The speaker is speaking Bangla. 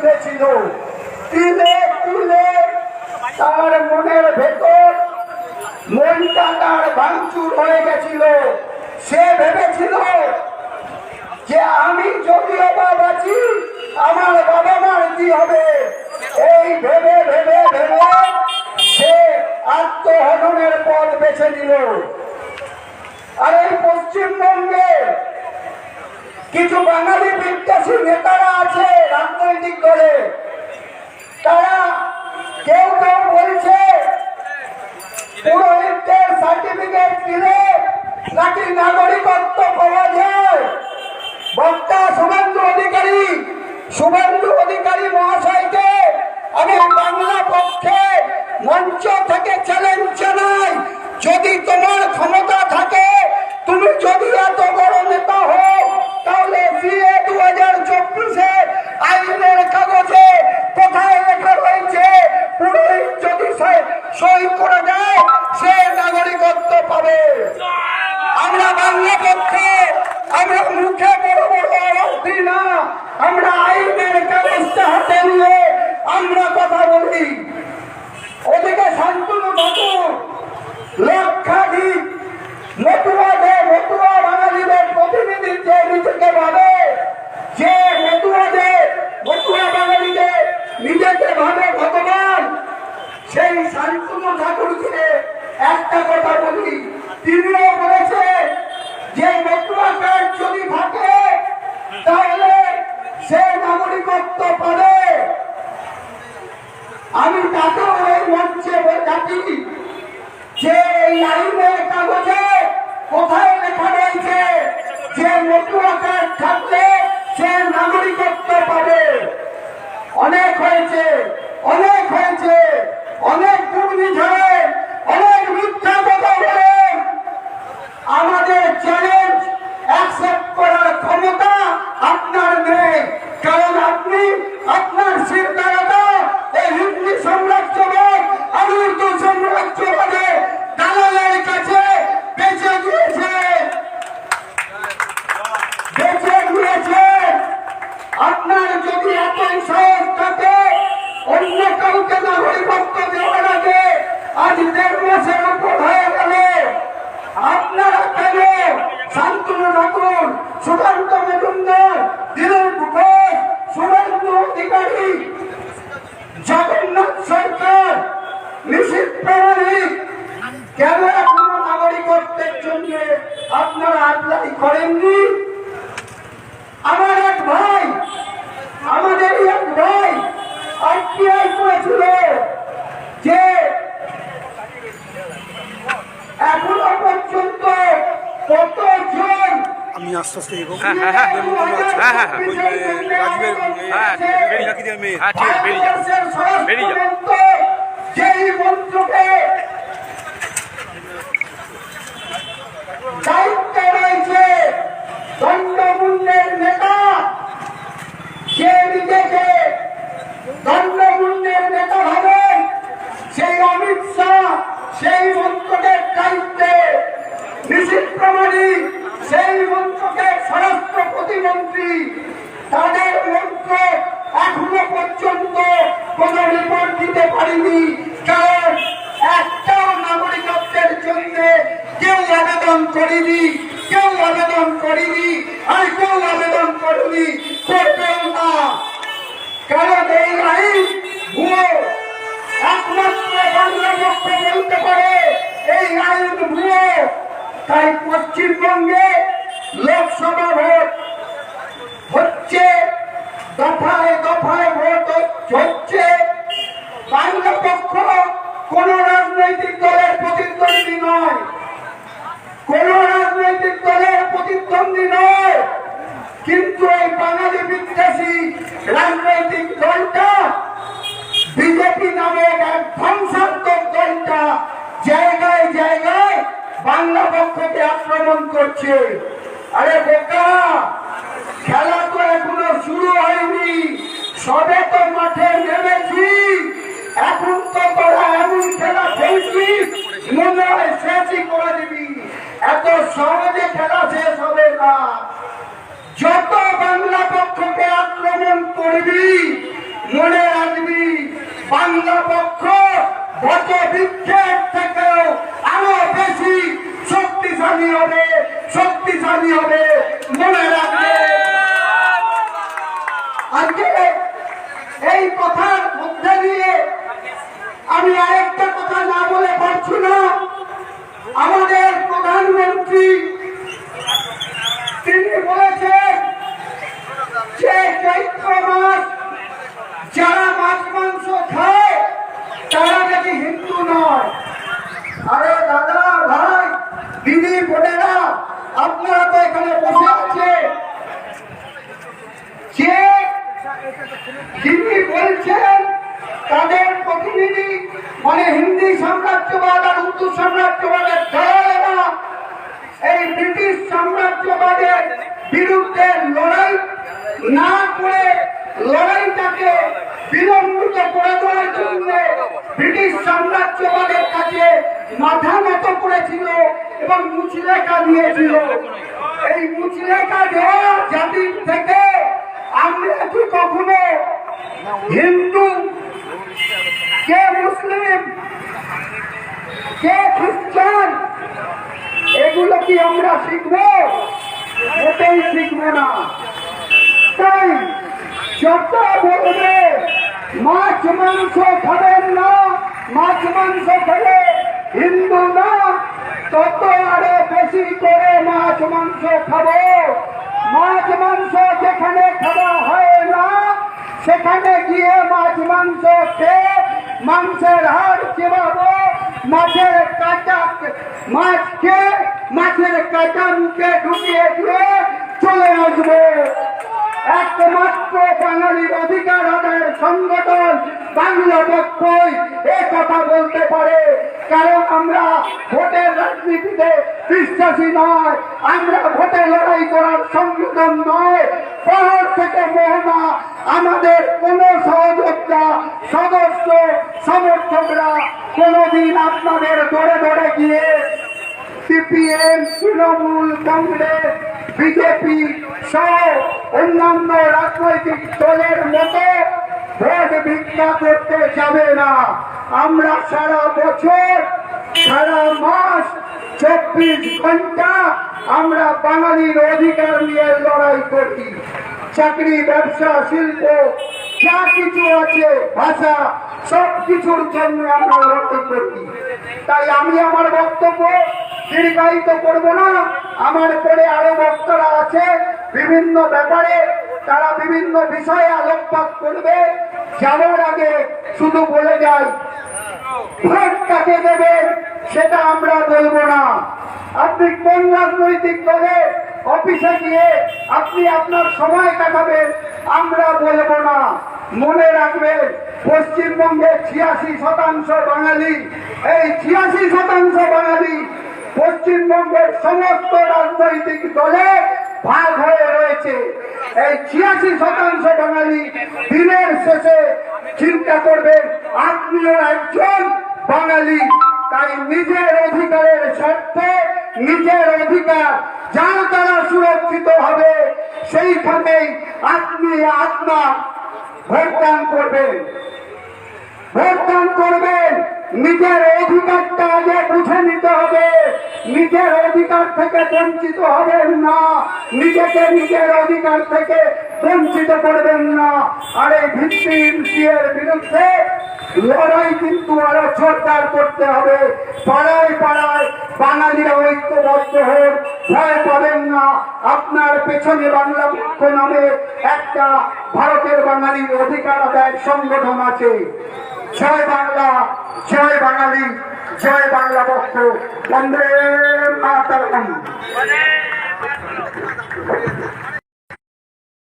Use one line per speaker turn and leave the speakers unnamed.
তুলেছিল তিলে তিলে তার মনের ভেতর মনটা তার ভাঙচুর হয়ে গেছিল। সে ভেবেছিল যে আমি যদিও বা বাঁচি, আমার বাবা মার কি হবে? এই ভেবে ভেবে ভেবে সে আত্মহননের পথ বেছে নিল। আর এই পশ্চিমবঙ্গে কিছু বাঙালি বিদ্যাসী নেতারা আছে রাজনৈতিক দলে। তারা কেউ কেউ বলছে, পুরোহিতদের সার্টিফিকেট দিলে নাকি নাগরিকত্ব পাওয়া যায়। বক্তা শুভেন্দু অধিকারী শুভেন্দু অধিকারী মহাশয়কে আমি বাংলা পক্ষে মঞ্চ থেকে চ্যালেঞ্জ জানাই। যদি তোমার ক্ষমতা থাকে তুমি যদি এত বড় নেতা হও তাহলে সিএ দু হাজার চব্বিশে আইনের কাগজে কোথায় লেখা রয়েছে পুরোহিত যদি সই- সই করে দেয় সে নাগরিকত্ব পাবে আমরা বাংলা পক্ষে আমরা মুখে বড় বড় আওয়াজ দিই না আমরা আইনের কাগজটা হাতে নিয়ে আমরা কথা বলি ওদিকে শান্তনু ঠাকুর লক্ষাধিক মতুয়া দে মতুয়া বাঙালিদের প্রতিনিধিত্ব নিজেকে ভাবে যে মতুয়াদের মতুয়া বাঙালিদের নিজেকে ভাবে ভগবান সেই শান্তনু ঠাকুরকে একটা কথা বলি, তিনিও বলেছে যে কার্ড যদি থাকে তাহলে সে নাগরিকত্ব পাবে। আমি তাকেও এই মঞ্চে ডাকি যে এই আইনের কাগজে কোথায় লেখা রয়েছে যে মতুয়া কার্ড থাকলে সে নাগরিকত্ব পাবে। অনেক হয়েছে অনেক হয়েছে, অনেক দুর্নীতি ঝরে অনেক মিথ্যা কথা বলে আমাদের চ্যালেঞ্জ অ্যাকসেপ্ট করার ক্ষমতা আপনার নেই কারণ আপনি আপনার শিরদারাটা এই হিন্দু সাম্রাজ্যবাদ আর উর্দু সাম্রাজ্যবাদে দালালের কাছে বেঁচে গিয়েছে বেঁচে গিয়েছে আপনার যদি এতই সাহস থাকে অন্য কাউকে নাগরিকত্ব দেওয়ার আগে আজ দেড় মাসের উপর হয়ে গেল আপনারা কেন শান্তনু ঠাকুর সুকান্ত মজুমদার কেন এখনও জন্য আপনারা অ্যাপ্লাই করেননি আমার এক ভাই আমাদেরই এক ভাই আইটিআই করেছিল যে এখনও পর্যন্ত কতজন
আস্তে আস্তে এগো
হ্যাঁ হ্যাঁ। হ্যাঁ হ্যাঁ হ্যাঁ।
ওই যে রাজীবের বেরিয়ে রাখিদের মেয়ে।
ঠিক আছে বেরিয়ে যাও বেরিয়ে যাও।
যেই মন্ত্রকে দায়িত্ব রয়েছে দণ্ডমুন্ডের নেতা সে নিজেকে দণ্ডমুন্ডের নেতা ভাবেন সেই অমিত শাহ সেই মন্ত্রকের দায়িত্বে নিশীত প্রামাণিক সেই মন্ত্রকের স্বরাষ্ট্র প্রতিমন্ত্রী তাদের মন্ত্র এখনও পর্যন্ত কোন রিপোর্ট দিতে পারিনি। কারণ একটাও নাগরিকত্বের জন্য কেউ আবেদন করিনি, কেউ আবেদন করিনি আর কেউ আবেদন করিনি, করবেও না। কারণ এই আইন ভুয়ো। একমাত্র বাংলা পক্ষ বলতে পারে, এই আইন ভুয়ো। তাই পশ্চিমবঙ্গে লোকসভা ভোট হচ্ছে, দফায় দফায় ভোট হচ্ছে। বাংলা পক্ষ কোন রাজনৈতিক দলের প্রতিদ্বন্দ্বী নয়। কোন রাজনৈতিক দলের প্রতিদ্বন্দ্বী নয়। কিন্তু এই বাঙালি বিদ্বেষী রাজনৈতিক দলটা, বিজেপি নামক এক ধ্বংসাত্মক দলটা, জায়গায় জায়গায় বাংলা পক্ষকে আক্রমণ করছে। আরে বোকা! খেলা তো এখনও শুরু হয়নি। সবে তো মাঠে নেমেছি। এখন তো তোরা এমন খেলা খেলছিস, মনে হয় শেষই করে দিবি। এত সহজে খেলা শেষ হবে না। যত বাংলা পক্ষকে আক্রমণ করবি, মনে রাখবি, বাংলা পক্ষ বিক্ষেপ থেকেও আরও বেশি শক্তিশালী হবে শক্তিশালী হবে মনে রাখবে আজকে এই কথার মধ্যে দিয়ে আমি আরেকটা কথা না বলে পারছি না আমাদের প্রধানমন্ত্রী তিনি বলেছেন যে চৈত্র মাস যারা মাছ মাংস খায় তারা নাকি হিন্দু নয় আরে দাদা ভাই দিদি বোনেরা, আপনারা তো এখানে বসে আছে যে বলছেন, তাদের প্রতিনিধি মানে হিন্দি সাম্রাজ্যবাদ আর উর্দু সাম্রাজ্যবাদের দলেরা এই ব্রিটিশ সাম্রাজ্যবাদের বিরুদ্ধে লড়াই না করে লড়াইটাকে বিলম্বিত করে দেওয়ার জন্য ব্রিটিশ সাম্রাজ্যবাদের কাছে মাথা নত করেছিল এবং মুচলেখা দিয়েছিল। এই মুচলেখা দেওয়া জাতির থেকে আমরা কি কখনো হিন্দু, কে মুসলিম, কে খ্রিস্টান, এগুলো কি আমরা শিখব? মোটেই শিখব না। তাই যত বলবে, মাছ মাংস খাবেন না, মাছ মাংস খেলে হিন্দু না, তত বেশি করে মাছ, মাংস খাব। মাছ, মাংস যেখানে খাওয়া হয় না, সেখানে গিয়ে মাছ, মাংস খেয়ে মাংসের হাড় চেবাবো। মাছের কাঁচা মাছকে মাছের কাঁচা মুখে ঢুকিয়ে দিয়ে চলে আসব। একমাত্র বাঙালির অধিকার আদায়ের সংগঠন বাংলা পক্ষই এ কথা বলতে পারে। কারণ আমরা ভোটের রাজনীতিতে বিশ্বাসী নয়, আমরা ভোটে লড়াই করার সংগঠন নয়। শহর থেকে মোহনা আমাদের কোন সহযোগিতা সদস্য, সমর্থকরা কোনোদিন আপনাদের দৌড়ে দৌড়ে গিয়ে সিপিএম, তৃণমূল, কংগ্রেস বিজেপি সহ অন্যান্য রাজনৈতিক দলের মতো ভোট ভিক্ষা করতে যাবে না। আমরা সারা বছর, সারা মাস চব্বিশ ঘণ্টা আমরা বাঙালির অধিকার নিয়ে লড়াই করি চাকরি, ব্যবসা, শিল্প, যা কিছু আছে, ভাষা সব কিছুর জন্য আমরা লড়াই করি তাই আমি আমার বক্তব্য দীর্ঘায়িত করব না। আমার পরে আরও বক্তারা আছে। বিভিন্ন ব্যাপারে তারা বিভিন্ন বিষয়ে আলোকপাত করবে। যাওয়ার আগে শুধু বলে যাই কাকে দেবেন সেটা আমরা বলব না। আপনি কোন রাজনৈতিক দলের অফিসে গিয়ে আপনি আপনার সময় কাটাবেন, আমরা বলব না। মনে রাখবেন পশ্চিমবঙ্গের ছিয়াশি শতাংশ বাঙালি। এই ছিয়াশি শতাংশ বাঙালি পশ্চিমবঙ্গের সমস্ত রাজনৈতিক দলে ভাগ হয়ে রয়েছে। এই ছিয়াশি শতাংশ বাঙালি দিনের শেষে চিন্তা করবেন, আপনিও একজন বাঙালি। তাই নিজের অধিকারের স্বার্থে নিজের অধিকার, যার দ্বারা সুরক্ষিত হবে, সেইখানেই আপনি আপনার ভোটদান করবেন। ভোটদান করবেন। নিজের অধিকারটা আগে বুঝে নিতে হবে। নিজের অধিকার থেকে বঞ্চিত হবেন না। নিজেকে নিজের অধিকার থেকে বঞ্চিত করবেন না। আর এই ভিত্তির বিরুদ্ধে লড়াই কিন্তু আরও জোরদার করতে হবে। পাড়ায় পাড়ায় বাঙালিরা ঐক্যবদ্ধ হোক ভয় পাবেন না। আপনার পেছনে বাংলা পক্ষ নামে একটা ভারতের বাঙালির অধিকার আদায়ের সংগঠন আছে। ছয় বাংলা ছয় বাঙালি। জয় বাংলা পক্ষ বন্দে মাতারম।